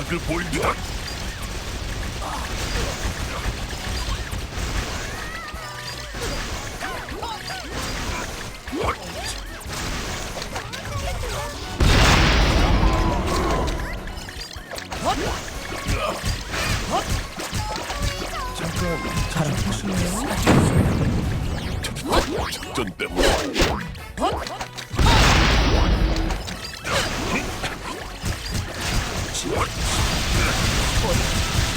각을 보인다. 작전 때문에 자,